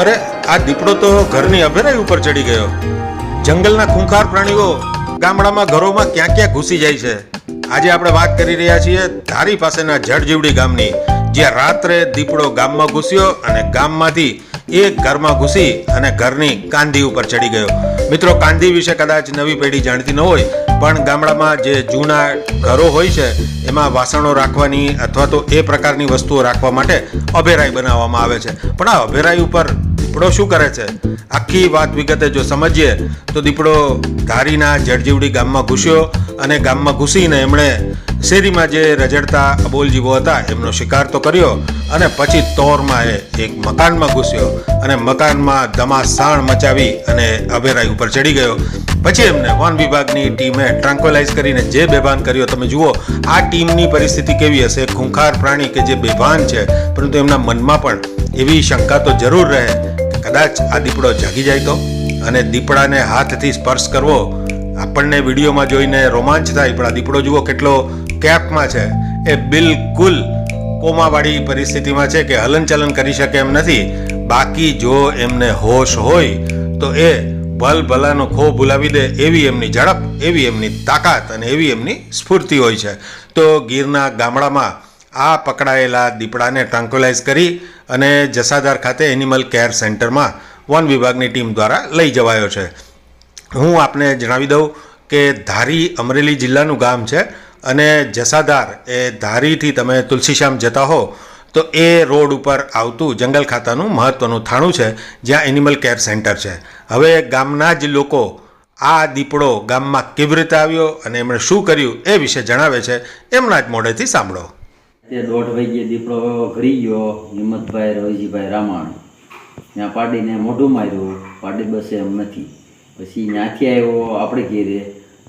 અરે, આ દીપડો તો ઘરની અભેરાઈ ઉપર ચડી ગયો. જંગલના ખૂંખાર પ્રાણીઓ ગામડામાં ઘરોમાં ક્યાં ક્યાં ઘૂસી જાય છે. આજે આપણે વાત કરી રહ્યા છીએ ધારી પાસેના જળજીવડી ગામની, જ્યાં રાત્રે દીપડો ગામમાં ઘૂસ્યો અને ગામમાંથી એક ઘરમાં ઘૂસી અને ઘરની કાંધી ઉપર ચડી ગયો. મિત્રો, કાંધી વિશે કદાચ નવી પેઢી જાણતી ન હોય, પણ ગામડામાં જે જૂના ઘરો હોય છે, એમાં વાસણો રાખવાની અથવા તો એ પ્રકારની વસ્તુઓ રાખવા માટે અભેરાઈ બનાવવામાં આવે છે. પણ આ અભેરાઈ ઉપર દીપડો શું કરે છે? આખી વાત વિગતે જો સમજીએ, તો દીપડો ધારીના જળજીવડી ગામમાં ઘૂસ્યો અને ગામમાં ઘૂસીને એમણે શેરીમાં જે રજડતા અબોલ જીવો હતા, એમનો શિકાર તો કર્યો અને પછી તોરમાં એ એક મકાનમાં ઘૂસ્યો અને મકાનમાં ધમાસાણ મચાવી અને અભેરાઈ ઉપર ચડી ગયો. પછી એમને વન વિભાગની ટીમે ટ્રાન્કોલાઇઝ કરીને જે બેભાન કર્યો, તમે જુઓ, આ ટીમની પરિસ્થિતિ કેવી હશે? ખૂંખાર પ્રાણી કે જે બેભાન છે? પરંતુ એમના મનમાં પણ એવી શંકા તો જરૂર રહે કદાચ આ દીપડો જાગી જાય તો? અને દીપડાને હાથથી સ્પર્શ કરવો આપણને વિડીયોમાં જોઈને રોમાંચ થાય, પણ આ દીપડો જુઓ કેટલો કેપમાં છે. એ બિલકુલ કોમાવાળી પરિસ્થિતિમાં છે કે હલનચલન કરી શકે એમ નથી. બાકી જો એમને હોશ હોય, તો એ ભલ ભલાનો ખો ભૂલાવી દે એવી એમની ઝડપ, એવી એમની તાકાત અને એવી એમની સ્ફૂર્તિ હોય છે. તો ગીરના ગામડામાં આ પકડાયેલા દીપડાને ટ્રાન્કોલાઇઝ કરી અને જસાદાર ખાતે એનિમલ કેર સેન્ટરમાં વન વિભાગની ટીમ દ્વારા લઈ જવાયો છે. હું આપને જણાવી દઉં કે ધારી અમરેલી જિલ્લાનું ગામ છે અને જસાદાર એ ધારીથી તમે તુલસીશ્યામ જતા હો, તો એ રોડ ઉપર આવતું જંગલ ખાતાનું મહત્ત્વનું થાણું છે, જ્યાં એનિમલ કેર સેન્ટર છે. હવે ગામના જ લોકો આ દીપડો ગામમાં કેવી રીતે આવ્યો અને એમણે શું કર્યું એ વિશે જણાવે છે, એમના જ મોઢેથી સાંભળો. તે દોઢ વાગ્યે દીપડો ઘડી ગયો, હિંમતભાઈ રોહીજીભાઈ રામાણ. ત્યાં પાડીને મોઢું માર્યું, પાડી બસે એમ નથી. પછી ત્યાંથી આવ્યો આપણે ઘેરે.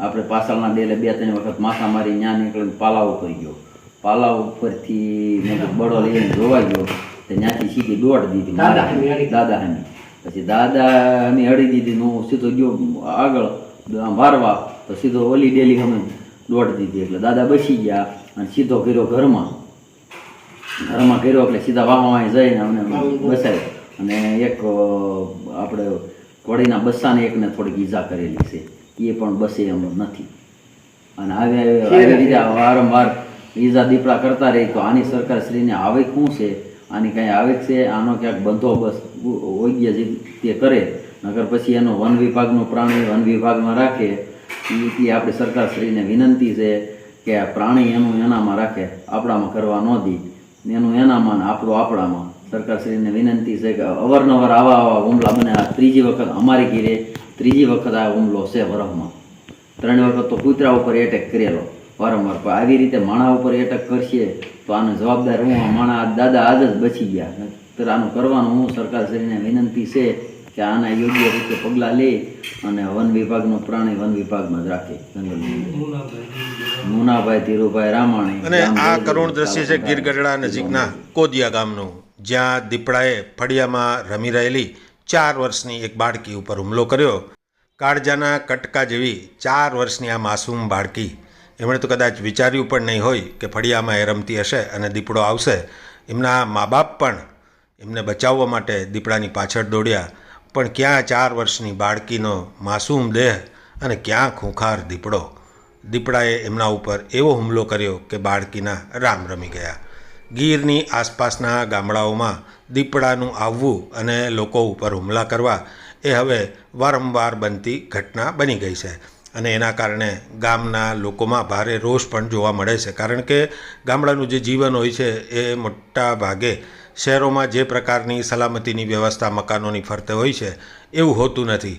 આપણે પાછળના ડેલે બે ત્રણ વખત માથા મારી ત્યાં નીકળીને પાલા ઉપર ગયો. પાલા ઉપરથી મેં બળો લઈને જોવા ગયો. તો ત્યાંથી સીધી દોડ દીધી દાદા હમી પછી દાદા હમી અડી દીધી હું સીધો ગયો આગળ વારવા. તો સીધો ઓલી ડેલી અમે દોડ દીધી. એટલે દાદા બસી ગયા અને સીધો કર્યો ઘરમાં. ઘરમાં કર્યો એટલે સીધા વાહમાં જઈને અમને બસાય અને એક આપણે ઘોડીના બસ્સાને એકને થોડીક ઈજા કરેલી છે. એ પણ બસે એમ નથી. અને આવી રીતે વારંવાર ઈજા દીપડા કરતા રહી તો આની સરકાર શ્રીને આવે શું છે? આની કાંઈ આવે છે? આનો ક્યાંક બંદોબસ્ત ઓગ્ય જે તે કરે. નગર પછી એનો વન વિભાગનો પ્રાણી વન વિભાગમાં રાખે. એ આપણે સરકાર શ્રીને વિનંતી છે કે પ્રાણી એનું એનામાં રાખે. આપણામાં કરવા ન દી. એનું એનામાં ને આપણું આપણામાં. સરકારશ્રીને વિનંતી છે કે અવારનવાર આવા આવા હુમલા બને આ ત્રીજી વખત અમારી ઘીરે ત્રીજી વખત આ હુમલો છે વરહમાં ત્રણ વખત તો કૂતરા ઉપર એટેક કરેલો વારંવાર પણ આવી રીતે માણા ઉપર એટેક કરશે તો આનો જવાબદાર હું માણા દાદા આજ જ બચી ગયા તો આનું કરવાનું હું સરકારશ્રીને વિનંતી છે કે આના યોગ્ય રીતે પગલાં લે અને વન વિભાગનો પ્રાણી વન વિભાગમાં જ રાખે જંગલ મુનાભાઈ ધીરુભાઈ રામાણી અને આ કરુણ દ્રશ્ય છે ગીર ગઢડા નજીકના કોદિયા ગામનું. જ્યાં દીપડાએ ફળિયામાં રમી રહેલી ચાર વર્ષની એક બાળકી ઉપર હુમલો કર્યો. કાળજાના કટકા જેવી ચાર વર્ષની આ માસૂમ બાળકી. એમણે તો કદાચ વિચાર્યું પણ નહીં હોય કે ફળિયામાં એ રમતી હશે અને દીપડો આવશે. એમના મા બાપ પણ એમને બચાવવા માટે દીપડાની પાછળ દોડ્યા. પણ ક્યાં ચાર વર્ષની બાળકીનો માસૂમ દેહ અને ક્યાં ખૂંખાર દીપડો? દીપડાએ એમના ઉપર એવો હુમલો કર્યો કે બાળકીના રામ રમી ગયા. ગીરની આસપાસના ગામડાઓમાં દીપડાનું આવવું અને લોકો ઉપર હુમલા કરવા એ હવે વારંવાર બનતી ઘટના બની ગઈ છે. અને એના કારણે ગામના લોકોમાં ભારે રોષ પણ જોવા મળે છે. કારણ કે ગામડાનું જે જીવન હોય છે એ મોટા ભાગે શહેરોમાં જે પ્રકારની સલામતીની વ્યવસ્થા મકાનોની ફરતે હોય છે એવું હોતું નથી.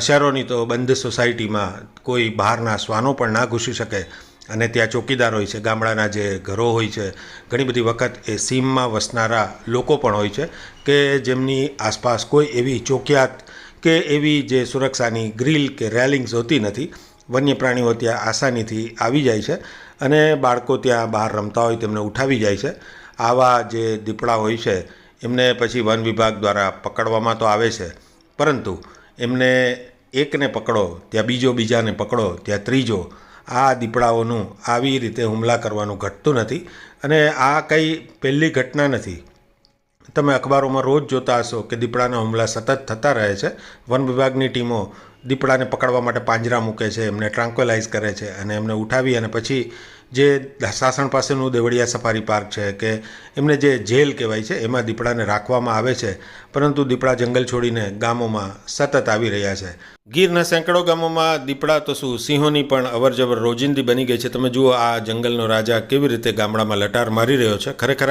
શહેરોની તો બંધ સોસાયટીમાં કોઈ બહારના શ્વાનો પણ ના ઘૂસી શકે. અને ત્યાં ચોકીદાર હોય છે, ગામડાના જે ઘરો હોય છે, ઘણી બધી વખત એ સીમમાં વસનારા લોકો પણ હોય છે કે જેમની આસપાસ કોઈ એવી ચોકિયાત કે એવી જે સુરક્ષાની ગ્રીલ કે રેલિંગ્સ હોતી નથી વન્ય પ્રાણીઓ ત્યાં આસાનીથી આવી જાય છે અને બાળકો ત્યાં બહાર રમતા હોય, તેમને ઉઠાવી જાય છે. આવા જે દીપડા હોય છે, એમને પછી વન વિભાગ દ્વારા પકડવામાં તો આવે છે, પરંતુ એમને એકને પકડો, ત્યાં બીજો બીજાને પકડો, ત્યાં ત્રીજો આ દીપડાઓનું આવી રીતે હુમલા કરવાનું ઘટતું નથી અને આ કંઈ પહેલી ઘટના નથી. તમે અખબારોમાં રોજ જોતા હશો કે દીપડાના હુમલા સતત થતા રહે છે. વન વિભાગની ટીમો દીપડાને પકડવા માટે પાંજરા મૂકે છે, એમને ટ્રાન્ક્વલાઇઝ કરે છે અને એમને ઉઠાવી અને પછી જે સાસણ પાસેનું દેવળિયા સફારી પાર્ક છે કે એમને જે જેલ કહેવાય છે, એમાં દીપડાને રાખવામાં આવે છે, પરંતુ દીપડા જંગલ છોડીને ગામોમાં સતત આવી રહ્યા છે. ગીરના સેંકડો ગામોમાં દીપડા તો શું, સિંહોની પણ અવરજવર રોજિંદી બની ગઈ છે. તમે જુઓ આ જંગલનો રાજા કેવી રીતે ગામડામાં લટાર મારી રહ્યો છે. ખરેખર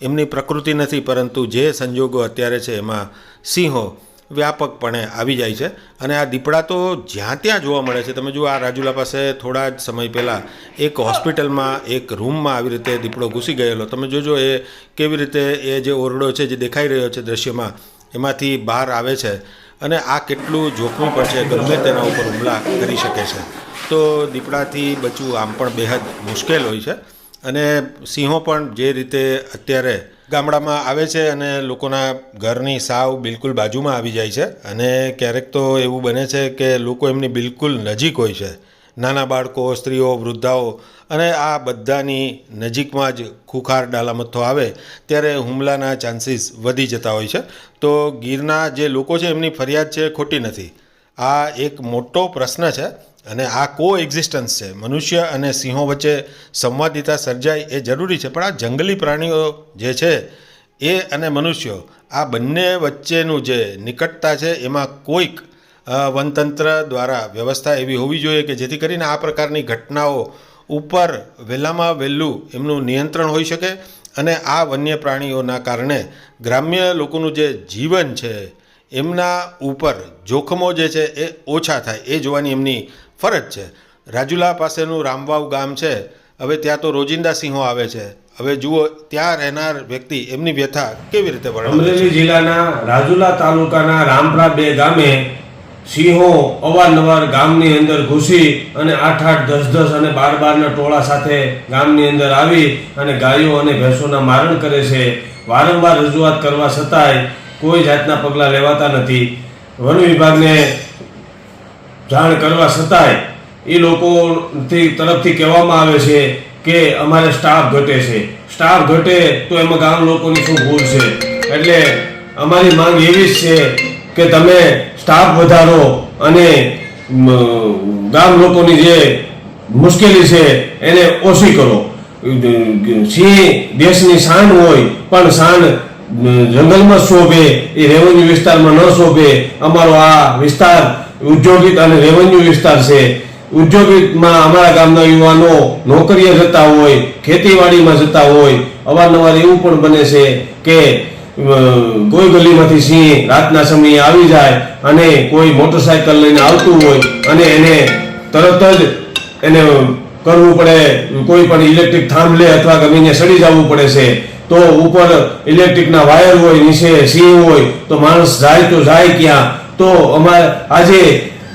એમની પ્રકૃતિ નથી, પરંતુ જે સંજોગો અત્યારે છે એમાં સિંહો વ્યાપકપણે આવી જાય છે. અને આ દીપડા તો જ્યાં ત્યાં જોવા મળે છે. તમે જુઓ, આ રાજુલા પાસે થોડા જ સમય પહેલાં એક હોસ્પિટલમાં, એક રૂમમાં આવી રીતે દીપડો ઘૂસી ગયેલો. તમે જોજો, એ કેવી રીતે એ જે ઓરડો છે, જે દેખાઈ રહ્યો છે દ્રશ્યમાં, એમાંથી બહાર આવે છે. અને આ કેટલું જોખમી પણ છે, ગમે તેના ઉપર હુમલા કરી શકે છે. તો દીપડાથી બચવું આમ પણ બેહદ મુશ્કેલ હોય છે. અને સિંહો પણ જે રીતે અત્યારે ગામડામાં આવે છે અને લોકોના ઘરની સાવ બિલકુલ બાજુમાં આવી જાય છે. અને ક્યારેક તો એવું બને છે કે લોકો એમની બિલકુલ નજીક હોય છે. નાના બાળકો, સ્ત્રીઓ, વૃદ્ધાઓ અને આ બધાની નજીકમાં જ ખુખાર ડાલામથ્થો આવે ત્યારે હુમલાના ચાન્સીસ વધી જતા હોય છે. તો ગીરના જે લોકો છે એમની ફરિયાદ છે ખોટી નથી. આ એક મોટો પ્રશ્ન છે. અને આ કો એક્ઝિસ્ટન્સ છે. મનુષ્ય અને સિંહો વચ્ચે સંવાદિતા સર્જાય એ જરૂરી છે. પણ આ જંગલી પ્રાણીઓ જે છે, એ અને મનુષ્યો, આ બંને વચ્ચેનું જે નિકટતા છે, એમાં કોઈક વનતંત્ર દ્વારા વ્યવસ્થા એવી હોવી જોઈએ કે જેથી કરીને આ પ્રકારની ઘટનાઓ ઉપર વહેલામાં વહેલું એમનું નિયંત્રણ હોઈ શકે અને આ વન્ય પ્રાણીઓના કારણે ગ્રામ્ય લોકોનું જે જીવન છે, એમના ઉપર જોખમો જે છે એ ઓછા થાય. એ જોવાની એમની ફરજ છે. રાજુલા પાસેનું રામવાવ ગામ છે. હવે ત્યાં તો રોજિંદા સિંહો આવે છે. હવે જુઓ, ત્યાં રહેનાર વ્યક્તિ એમની વ્યથા કેવી રીતે અમરેલી જિલ્લાના રાજુલા તાલુકાના રામપરા બે ગામે સિંહો અવારનવાર ગામની અંદર ઘૂસી અને આઠ આઠ દસ દસ અને બાર બારના ટોળા સાથે ગામની અંદર આવી અને ગાયો અને ભેંસોના મારણ કરે છે. વારંવાર રજૂઆત કરવા છતાંય કોઈ જાતના પગલાં લેવાતા નથી. વન વિભાગને જાણ કરવા છતાંય એ લોકોથી તરફથી કહેવામાં આવે છે કે અમારે સ્ટાફ ઘટે છે. સ્ટાફ ઘટે તો એમાં ગામ લોકોની શું ભૂલ છે? એટલે અમારી માંગ એવી જ છે કે તમે સ્ટાફ વધારો અને ગામ લોકોની જે મુશ્કેલી છે એને ઓછી કરો. સિંહ દેશની શાન હોય પણ શાન જંગલમાં શોભે, એ રેવન્યુ વિસ્તારમાં ન શોભે. અમારો આ વિસ્તાર ઉદ્યોગિક અને રેવન્યુ વિસ્તાર છે. ઉદ્યોગિકમાં અમારા ગામના યુવાનો નોકરીએ જતા હોય, ખેતીવાડીમાં જતા હોય, અવારનવાર એવું પણ બને છે કે કોઈ ગલીમાંથી સિંહ રાતના સમયે આવી જાય અને કોઈ મોટરસાયકલ લઈને આવતું હોય અને એને તરત જ એને કરવું પડે, કોઈ પણ ઇલેક્ટ્રિક થાંભ લે અથવા ગમે ત્યાં સડી જવું પડે છે. તો ઉપર ઇલેક્ટ્રિકના વાયર હોય, નીચે સિંહ હોય, તો માણસ જાય તો જાય ક્યાં? તો અમારે આજે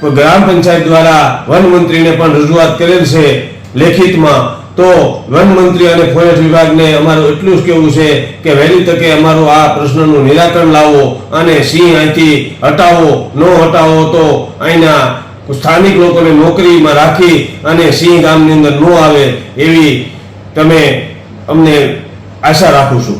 ગ્રામ પંચાયત દ્વારા વન મંત્રીને પણ રજૂઆત કરેલ છે લેખિતમાં. તો વન મંત્રી અને ફોરેસ્ટ વિભાગને અમારું એટલું જ કહેવું છે કે વહેલી તકે અમારું આ પ્રશ્નનું નિરાકરણ લાવો અને સિંહ અહીંથી હટાવો. ન હટાવો તો અહીંના સ્થાનિક લોકોને નોકરીમાં રાખી અને સિંહ ગામની અંદર ન આવે એવી તમે અમને આશા રાખું છું.